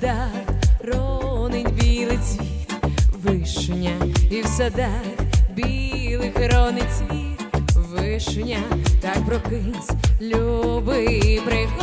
садах ронить білий цвіт, вишня і в садах білих ронить цвіт, вишня, так прокинься, любий приходь.